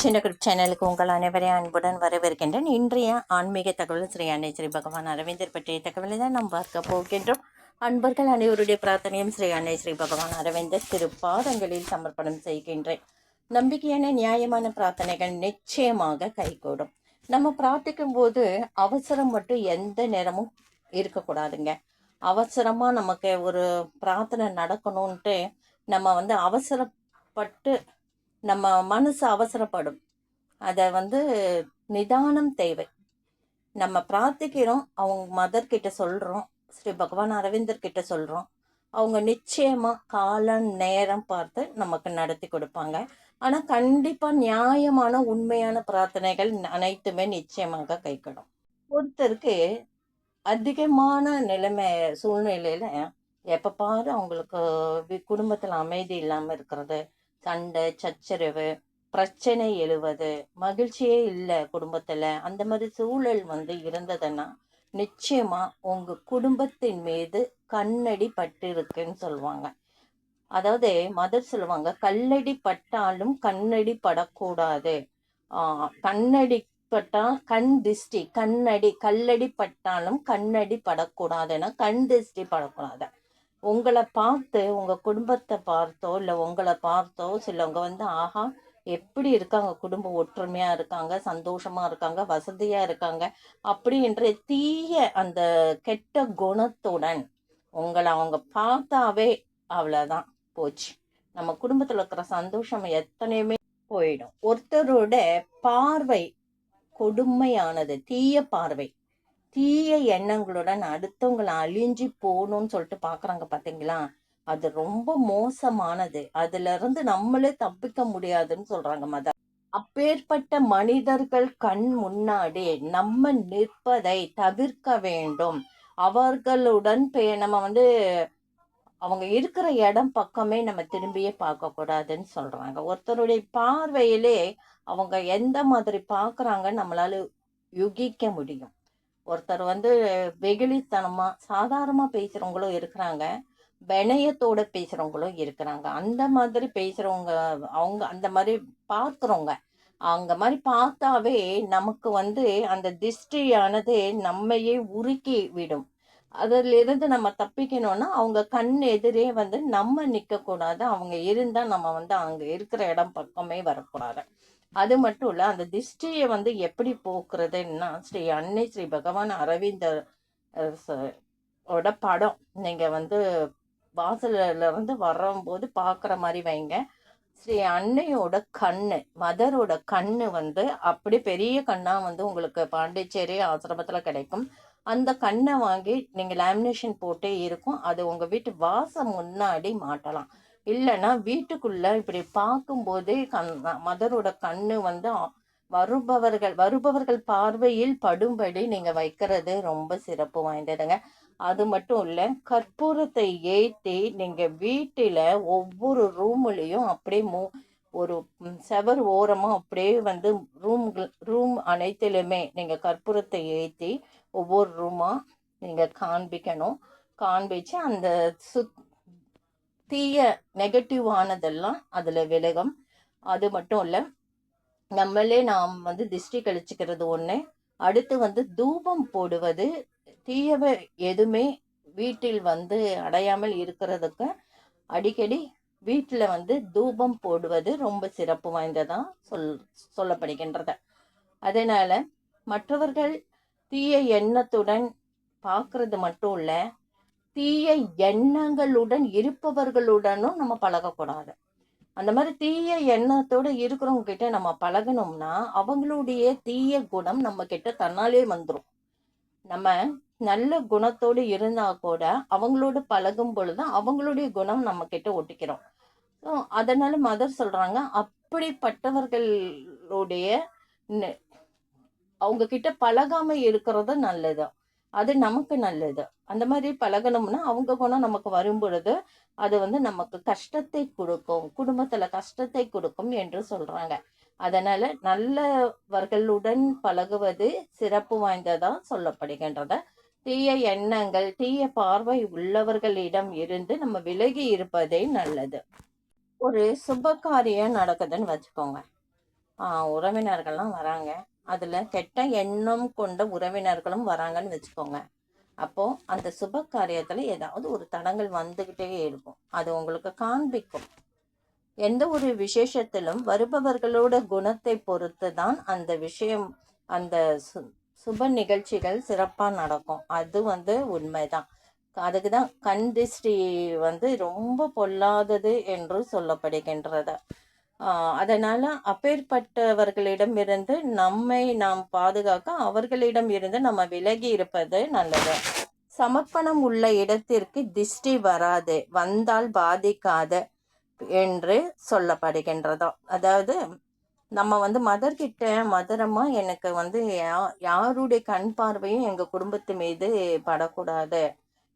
சின்ன குரூப் சேனலுக்கு உங்கள் அனைவரையும் அன்புடன் வரவேற்கின்றேன். இன்றைய ஆன்மீக தகவல் ஸ்ரீ அன்னை ஸ்ரீ பகவான் அரவிந்தர் பற்றிய தகவலை தான் நாம் பார்க்க போகின்றோம். அன்பர்கள் அனைவருடைய பிரார்த்தனையும் ஸ்ரீ அன்னை ஸ்ரீ பகவான் அரவிந்தர் திருப்பாதங்களில் சமர்ப்பணம் செய்கின்றேன். நம்பிக்கையான நியாயமான பிரார்த்தனைகள் நிச்சயமாக கைகூடும். நம்ம பிரார்த்திக்கும் போது அவசரம் மட்டும் எந்த நேரமும் இருக்கக்கூடாதுங்க. அவசரமாக நமக்கு ஒரு பிரார்த்தனை நடக்கணும்ன்ட்டு நம்ம வந்து அவசரப்பட்டு நம்ம மனசு அவசரப்படும். அதை வந்து நிதானம் தேவை. நம்ம பிரார்த்திக்கிறோம் அவங்க மதர் கிட்ட சொல்கிறோம் ஸ்ரீ பகவான் அரவிந்தர் கிட்ட சொல்கிறோம் அவங்க நிச்சயமாக காலம் நேரம் பார்த்து நமக்கு நடத்தி கொடுப்பாங்க. ஆனால் கண்டிப்பாக நியாயமான உண்மையான பிரார்த்தனைகள் அனைத்துமே நிச்சயமாக கைக்கணும் ஒருத்தருக்கு அதிகமான நிலைமை சூழ்நிலையில் எப்போ பாரு அவங்களுக்கு குடும்பத்தில் அமைதி இல்லாமல் இருக்கிறது. சண்டை சச்சரவு பிரச்சனை எழுவது மகிழ்ச்சியே இல்லை குடும்பத்தில். அந்த மாதிரி சூழல் வந்து இருந்ததுன்னா நிச்சயமாக உங்கள் குடும்பத்தின் மீது கண்ணடி பட்டிருக்குன்னு சொல்லுவாங்க. அதாவது மதர் சொல்லுவாங்க கல்லடி பட்டாலும் கண்ணடி படக்கூடாது. கண்ணடி பட்டா கண் திஷ்டி கண்ணடி கல்லடி பட்டாலும் கண்ணடி படக்கூடாதுன்னா கண் திஷ்டி படக்கூடாது. உங்களை பார்த்து உங்கள் குடும்பத்தை பார்த்தோ இல்லை உங்களை பார்த்தோ சிலவங்க வந்து ஆஹா எப்படி இருக்காங்க? குடும்பம் ஒற்றுமையாக இருக்காங்க சந்தோஷமாக இருக்காங்க வசதியாக இருக்காங்க அப்படின்ற தீய அந்த கெட்ட குணத்துடன் உங்களை அவங்க பார்த்தாவே அவ்வளோதான் போச்சு. நம்ம குடும்பத்தில் இருக்கிற சந்தோஷம் எத்தனையுமே போயிடும். ஒருத்தரோட பார்வை கொடுமையானது தீய பார்வை. தீய எண்ணங்களுடன் அடுத்தவங்களை அழிஞ்சு போகணும்னு சொல்லிட்டு பாக்குறாங்க பாத்தீங்களா? அது ரொம்ப மோசமானது. அதுல இருந்து நம்மளே தப்பிக்க முடியாதுன்னு சொல்றாங்க மத. அப்பேற்பட்ட மனிதர்கள் கண் முன்னாடி நம்ம நிற்பதை தவிர்க்க வேண்டும். அவர்களுடன் பே- நம்ம வந்து அவங்க இருக்கிற இடம் பக்கமே நம்ம திரும்பியே பார்க்க கூடாதுன்னு சொல்றாங்க. ஒருத்தருடைய பார்வையிலே அவங்க எந்த மாதிரி பார்க்குறாங்கன்னு நம்மளால யுகிக்க முடியும். ஒருத்தர் வந்து வெகுளித்தனமாக சாதாரணமாக பேசுகிறவங்களும் இருக்கிறாங்க. வினயத்தோடு பேசுகிறவங்களும் இருக்கிறாங்க. அந்த மாதிரி பேசுகிறவங்க அவங்க அந்த மாதிரி பார்க்குறவங்க அவங்க மாதிரி பார்த்தாவே நமக்கு வந்து அந்த திஷ்டியானது நம்மையே உருக்கி விடும். அதிலிருந்து நம்ம தப்பிக்கணும்னா அவங்க கண் எதிரே வந்து நம்ம நிற்கக்கூடாது அவங்க இருந்தால் நம்ம வந்து அங்கே இருக்கிற இடம் பக்கமே வரக்கூடாது. அது மட்டும் இல்லை அந்த திஷ்டியை வந்து எப்படி போக்குறதுன்னா ஸ்ரீ அன்னை ஸ்ரீ பகவான் அரவிந்தர் ஓட படம். நீங்கள் வந்து வாசல்ல இருந்து வரும்போது பார்க்குற மாதிரி வைங்க. ஸ்ரீ அன்னையோட கண்ணு மதரோட கண்ணு வந்து அப்படி பெரிய கண்ணாக வந்து உங்களுக்கு பாண்டிச்சேரி ஆசிரமத்தில் கிடைக்கும். அந்த கண்ணை வாங்கி நீங்கள் லேமினேஷன் போட்டே இருக்கும். அது உங்கள் வீட்டு வாசம் முன்னாடி மாட்டலாம். இல்லைன்னா வீட்டுக்குள்ள இப்படி பார்க்கும்போதே கண் மதரோட கண்ணு வந்து வருபவர்கள் வருபவர்கள் பார்வையில் படும்படி நீங்க வைக்கிறது ரொம்ப சிறப்பு வாய்ந்ததுங்க. அது மட்டும் இல்லை கற்பூரத்தை ஏற்றி நீங்க வீட்டில் ஒவ்வொரு ரூம்லேயும் அப்படியே மூ ஒரு செவர் ஓரமாக அப்படியே வந்து ரூம் ரூம் அனைத்திலுமே நீங்கள் கற்பூரத்தை ஏற்றி ஒவ்வொரு ரூமாக நீங்கள் காண்பிக்கணும். காண்பிச்சு அந்த சுத் தீய நெகட்டிவானதெல்லாம் அதில் விலகும். அது மட்டும் இல்லை நம்மளே நாம் வந்து திஷ்டி கழிச்சுக்கிறது ஒன்று அடுத்து வந்து தூபம் போடுவது தீயவை எதுவுமே வீட்டில் வந்து அடையாமல் இருக்கிறதுக்கு அடிக்கடி வீட்டில் வந்து தூபம் போடுவது ரொம்ப சிறப்பு வாய்ந்ததாக சொல் சொல்லப்படுகின்றது. அதனால் மற்றவர்கள் தீய எண்ணத்துடன் பார்க்கறது மட்டும் இல்லை தீய எண்ணங்களுடன் இருப்பவர்களுடனும் நம்ம பழகக்கூடாது. அந்த மாதிரி தீய எண்ணத்தோட இருக்கிறவங்க கிட்ட நம்ம பழகணும்னா அவங்களுடைய தீய குணம் நம்ம கிட்ட தன்னாலே வந்துடும் நம்ம நல்ல குணத்தோடு இருந்தா கூட அவங்களோட பழகும் பொழுது அவங்களுடைய குணம் நம்ம கிட்ட ஒட்டிக்கிறோம் ஸோ அதனால மதர் சொல்றாங்க அப்படிப்பட்டவர்களுடைய அவங்க கிட்ட பழகாம இருக்கிறது நல்லது. அது நமக்கு நல்லது. அந்த மாதிரி பழகணும்னா அவங்க குணம் நமக்கு வரும் பொழுது அது வந்து நமக்கு கஷ்டத்தை கொடுக்கும். குடும்பத்துல கஷ்டத்தை கொடுக்கும் என்று சொல்றாங்க. அதனால நல்லவர்களுடன் பழகுவது சிறப்பு வாய்ந்ததாக சொல்லப்படுகின்றத தீய எண்ணங்கள் தீய பார்வை உள்ளவர்களிடம் இருந்து நம்ம விலகி இருப்பதே நல்லது. ஒரு சுப காரியம் நடக்குதுன்னு வச்சுக்கோங்க. ஆஹ் உறவினர்கள்லாம் வராங்க. அதில் கெட்ட எண்ணம் கொண்ட உறவினர்களும் வராங்கன்னு வச்சுக்கோங்க. அப்போது அந்த சுப காரியத்தில் ஏதாவது ஒரு தடங்கள் வந்துக்கிட்டே இருக்கும். அது உங்களுக்கு காண்பிக்கும். எந்த ஒரு விசேஷத்திலும் வருபவர்களோட குணத்தை பொறுத்து தான் அந்த விஷயம் அந்த சு சுப நிகழ்ச்சிகள் சிறப்பாக நடக்கும். அது வந்து உண்மைதான். அதுக்கு தான் கண் திருஷ்டி வந்து ரொம்ப பொல்லாதது என்று சொல்லப்படுகின்றது. அதனால் அப்பேற்பட்டவர்களிடமிருந்து நம்மை நாம் பாதுகாக்க அவர்களிடம் இருந்து நம்ம விலகி இருப்பது நல்லது. சமர்ப்பணம் உள்ள இடத்திற்கு திஷ்டி வராது வந்தால் பாதிக்காத என்று சொல்லப்படுகின்றதோ. அதாவது நம்ம வந்து மதர்கிட்ட மதுரமாக எனக்கு வந்து யா- யாருடைய கண் பார்வையும் எங்கள் குடும்பத்து மீது படக்கூடாது.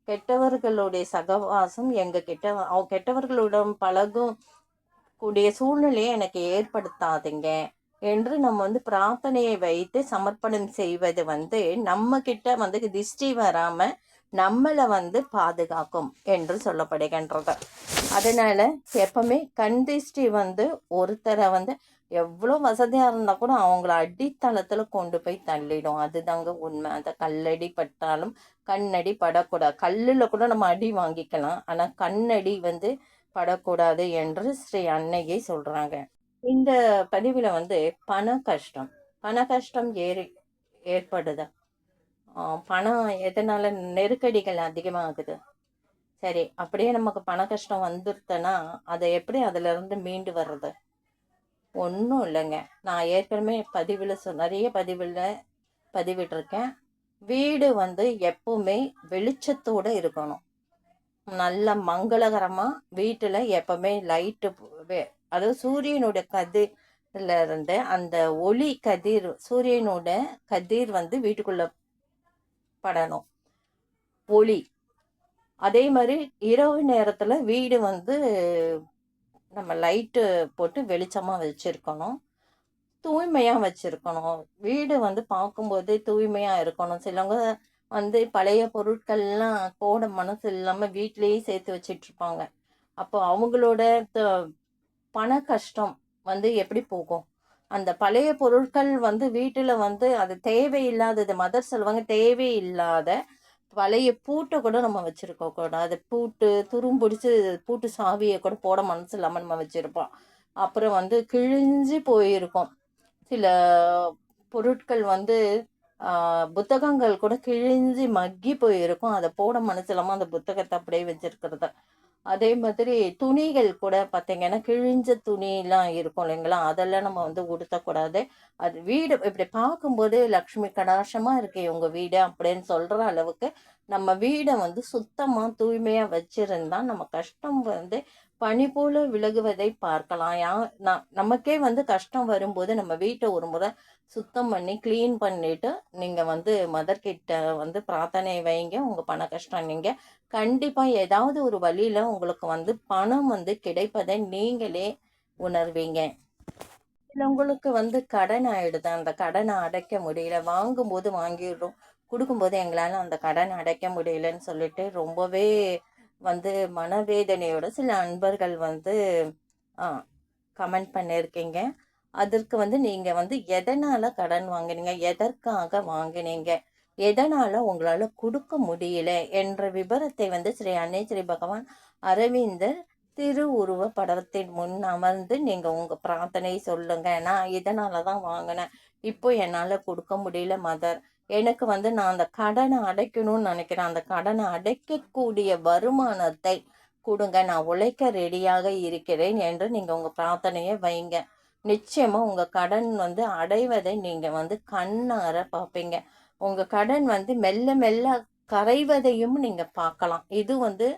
கெட்டவர்களுடைய சகவாசம் எங்கள் கிட்ட அவ கெட்டவர்களுடன் பழகும் கூடிய சூழ்நிலையை எனக்கு ஏற்படுத்தாதீங்க என்று நம்ம வந்து பிரார்த்தனையை வைத்து சமர்ப்பணம் செய்வது வந்து நம்ம கிட்ட வந்து திஷ்டி வராம நம்மளை வந்து பாதுகாக்கும் என்று சொல்லப்படுகின்றது. அதனால எப்பவுமே கண் திஷ்டி வந்து ஒருத்தரை வந்து எவ்வளோ வசதியாக இருந்தால் கூட அவங்கள அடித்தளத்தில் கொண்டு போய் தள்ளிடும். அதுதாங்க உண்மை. அந்த கல்லடி பட்டாலும் கண்ணடி படக்கூடாது. கல்லில் கூட நம்ம அடி வாங்கிக்கலாம். ஆனால் கண்ணடி வந்து படக்கூடாது என்று ஸ்ரீ அன்னையை சொல்றாங்க. இந்த பதிவில் வந்து பண கஷ்டம். பண கஷ்டம் ஏறி ஏற்படுது. பணம் எதனால நெருக்கடிகள் அதிகமாகுது? சரி அப்படியே நமக்கு பண கஷ்டம் வந்துருத்தனா அதை எப்படி அதிலிருந்து மீண்டு வர்றது? ஒன்றும் இல்லைங்க. நான் ஏற்கனவே பதிவில் சொ நிறைய பதிவில் பதிவிட்டிருக்கேன். வீடு வந்து எப்பவுமே வெளிச்சத்தோட இருக்கணும். நல்ல மங்களகரமாக வீட்டில் எப்பவுமே லைட்டு அதாவது சூரியனோட கதிரில் இருந்து அந்த ஒளி கதிர் சூரியனோட கதிர் வந்து வீட்டுக்குள்ளே படணும். ஒளி. அதே மாதிரி இரவு நேரத்தில் வீடு வந்து நம்ம லைட்டு போட்டு வெளிச்சமாக வச்சுருக்கணும். தூய்மையாக வச்சுருக்கணும். வீடு வந்து பார்க்கும்போதே தூய்மையாக இருக்கணும். சிலவங்க வந்து பழைய பொருட்கள்லாம் போட மனசு இல்லாமல் வீட்டிலேயே சேர்த்து வச்சிட்ருப்பாங்க. அப்போ அவங்களோட த- பண கஷ்டம் வந்து எப்படி போகும்? அந்த பழைய பொருட்கள் வந்து வீட்டில் வந்து அது தேவையில்லாதது மதர் சொல்லுவாங்க தேவையில்லாத பழைய பூட்டை கூட நம்ம வச்சிருக்க கூடாது. பூட்டு துரும்பிடிச்சு பூட்டு சாவியை கூட போட மனசு இல்லாமல் நம்ம வச்சுருப்போம். அப்புறம் வந்து கிழிஞ்சு போயிருக்கோம். சில பொருட்கள் வந்து புத்தகங்கள் கூட கிழிஞ்சு மக்கி போயிருக்கும். அதை போட மனசு அந்த புத்தகத்தை அப்படியே வச்சிருக்கிறது. அதே மாதிரி துணிகள் கூட பார்த்தீங்கன்னா கிழிஞ்ச துணிலாம் இருக்கும் இல்லைங்களா? அதெல்லாம் நம்ம வந்து உடுத்தக்கூடாது. அது வீடு இப்படி பார்க்கும்போது லக்ஷ்மி கடாசமாக இருக்கு இவங்க வீடு அப்படின்னு சொல்கிற அளவுக்கு நம்ம வீடை வந்து சுத்தமாக தூய்மையாக வச்சுருந்தா நம்ம கஷ்டம் வந்து பனி போல விலகுவதை பார்க்கலாம். யா நமக்கே வந்து கஷ்டம் வரும்போது நம்ம வீட்டை ஒரு முறை சுத்தம் பண்ணி க்ளீன் பண்ணிட்டு நீங்கள் வந்து மதர் கிட்ட வந்து பிரார்த்தனை வைங்க. உங்கள் பண கஷ்டம் நீங்கள் கண்டிப்பாக ஏதாவது ஒரு வழியில் உங்களுக்கு வந்து பணம் வந்து கிடைப்பதை நீங்களே உணர்வீங்க. சிலவங்களுக்கு வந்து கடன் ஆயிடுது. அந்த கடனை அடைக்க முடியல. வாங்கும்போது வாங்கிடுறோம். கொடுக்கும்போது எங்களால் அந்த கடனை அடைக்க முடியலன்னு சொல்லிட்டு ரொம்பவே வந்து மனவேதனையோட சில அன்பர்கள் வந்து கமெண்ட் பண்ணியிருக்கீங்க அதற்கு வந்து நீங்கள் வந்து எதனால் கடன் வாங்குனீங்க? எதற்காக வாங்கினீங்க? எதனால் உங்களால் கொடுக்க முடியல? என்ற விபரத்தை வந்து ஸ்ரீ அன்னை ஸ்ரீ பகவான் அரவிந்தர் திருவுருவ படத்தின் முன் அமர்ந்து நீங்கள் உங்கள் பிரார்த்தனை சொல்லுங்க. நான் இதனால தான் வாங்கினேன். இப்போ என்னால் கொடுக்க முடியல மதர் எனக்கு வந்து நான் அந்த கடனை அடைக்கணும்னு நினைக்கிறேன். அந்த கடனை அடைக்கக்கூடிய வருமானத்தை கொடுங்க. நான் உழைக்க ரெடியாக இருக்கிறேன் என்று நீங்கள் உங்கள் பிரார்த்தனையை வைங்க. நிச்சயமாக உங்கள் கடன் வந்து அடைவதை நீங்கள் வந்து கண்ணார பார்ப்பீங்க. உங்கள் கடன் வந்து மெல்ல மெல்ல கரைவதையும் நீங்கள் பார்க்கலாம். இது வந்து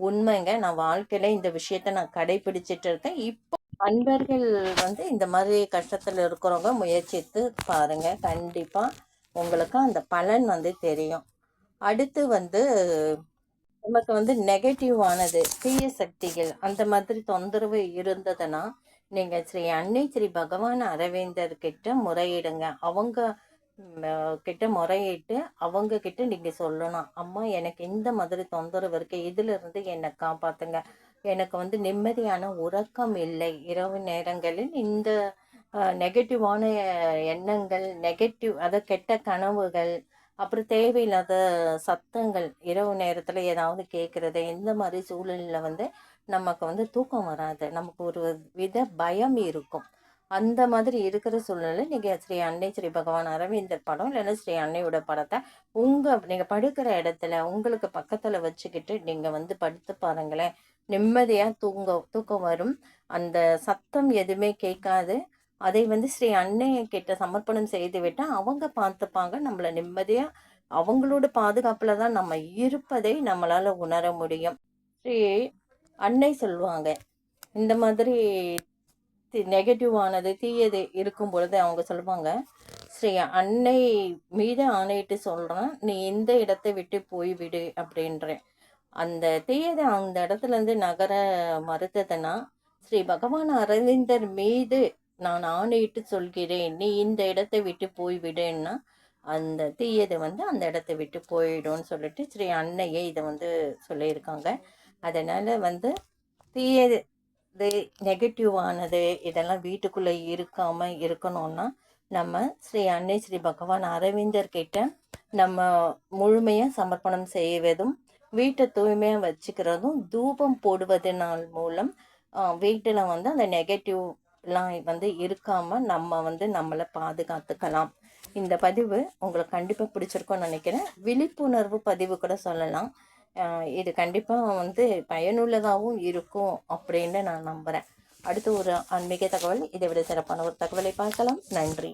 உண்மைங்க. நான் வாழ்க்கையில இந்த விஷயத்த நான் கடைபிடிச்சிட்டு இருக்கேன். இப்போ அன்பர்கள் வந்து இந்த மாதிரி கஷ்டத்தில் இருக்கிறவங்க முயற்சித்து பாருங்க. கண்டிப்பாக உங்களுக்கு அந்த பலன் வந்து தெரியும். அடுத்து வந்து நமக்கு வந்து நெகட்டிவானது தீய சக்திகள் அந்த மாதிரி தொந்தரவு இருந்ததுன்னா நீங்கள் ஸ்ரீ அன்னை ஸ்ரீ பகவான் அரவிந்தர் கிட்ட முறையிடுங்க. அவங்க கிட்ட முறையிட்டு அவங்க கிட்ட நீங்கள் சொல்லணும். அம்மா எனக்கு இந்த மாதிரி தொந்தரவு இருக்குது இதிலிருந்து என்னை காப்பாற்றுங்க எனக்கு வந்து நிம்மதியான உறக்கம் இல்லை. இரவு நேரங்களில் இந்த நெகட்டிவான எண்ணங்கள் நெகட்டிவ் அதை கெட்ட கனவுகள் அப்புறம் தேவையில்லாத சத்தங்கள் இரவு நேரத்தில் ஏதாவது கேட்குறது இந்த மாதிரி சூழலில் வந்து நமக்கு வந்து தூக்கம் வராது. நமக்கு ஒரு வித பயம் இருக்கும். அந்த மாதிரி இருக்கிற சூழ்நிலை நீங்கள் ஸ்ரீ அன்னை ஸ்ரீ பகவான் அரவிந்தர் படம் இல்லைன்னா ஸ்ரீ அன்னையோட படத்தை உங்கள் நீங்கள் படுக்கிற இடத்துல உங்களுக்கு பக்கத்தில் வச்சுக்கிட்டு நீங்கள் வந்து படுத்து பாருங்களேன். நிம்மதியாக தூங்க தூக்கம் வரும். அந்த சத்தம் எதுவுமே கேட்காது. அதை வந்து ஸ்ரீ அன்னையை கிட்ட சமர்ப்பணம் செய்து விட்டால் அவங்க பார்த்துப்பாங்க. நம்மளை நிம்மதியாக அவங்களோட பாதுகாப்பில் தான் நம்ம இருப்பதை நம்மளால் உணர முடியும். ஸ்ரீ அன்னை சொல்லுவாங்க. இந்த மாதிரி நெகட்டிவானது தீயது இருக்கும் பொழுது அவங்க சொல்லுவாங்க ஸ்ரீ அன்னை மீது ஆணையிட்டு சொல்கிறேன் நீ இந்த இடத்தை விட்டு போய்விடு அப்படின்றேன். அந்த தீயதை அந்த இடத்துலேருந்து நகர மறுத்ததுன்னா ஸ்ரீ பகவான் அரவிந்தர் மீது நான் ஆணையிட்டு சொல்கிறேன். நீ இந்த இடத்தை விட்டு போய்விடுன்னா அந்த தீயது வந்து அந்த இடத்த விட்டு போயிடும்னு சொல்லிட்டு ஸ்ரீ அன்னையே இதை வந்து சொல்லியிருக்காங்க. அதனால் வந்து தீயது நெகட்டிவானது இதெல்லாம் வீட்டுக்குள்ளே இருக்காமல் இருக்கணும்னா நம்ம ஸ்ரீ அன்னை ஸ்ரீ பகவான் அரவிந்தர் கிட்ட நம்ம முழுமையாக சமர்ப்பணம் செய்வதும் வீட்டை தூய்மையாக வச்சுக்கிறதும் தூபம் போடுவதனால் மூலம் வீட்டில் வந்து அந்த நெகட்டிவ் எல்லாம் வந்து இருக்காமல் நம்ம வந்து நம்மளை பாதுகாத்துக்கலாம். இந்த பதிவு உங்களுக்கு கண்டிப்பாக பிடிச்சிருக்கோன்னு நினைக்கிறேன். விழிப்புணர்வு பதிவு கூட சொல்லலாம். இது கண்டிப்பாக வந்து பயனுள்ளதாகவும் இருக்கும் அப்படின்னு நான் நம்புகிறேன் அடுத்து ஒரு ஆன்மீக தகவல் இதை விட சிறப்பான ஒரு தகவலை பார்க்கலாம். நன்றி.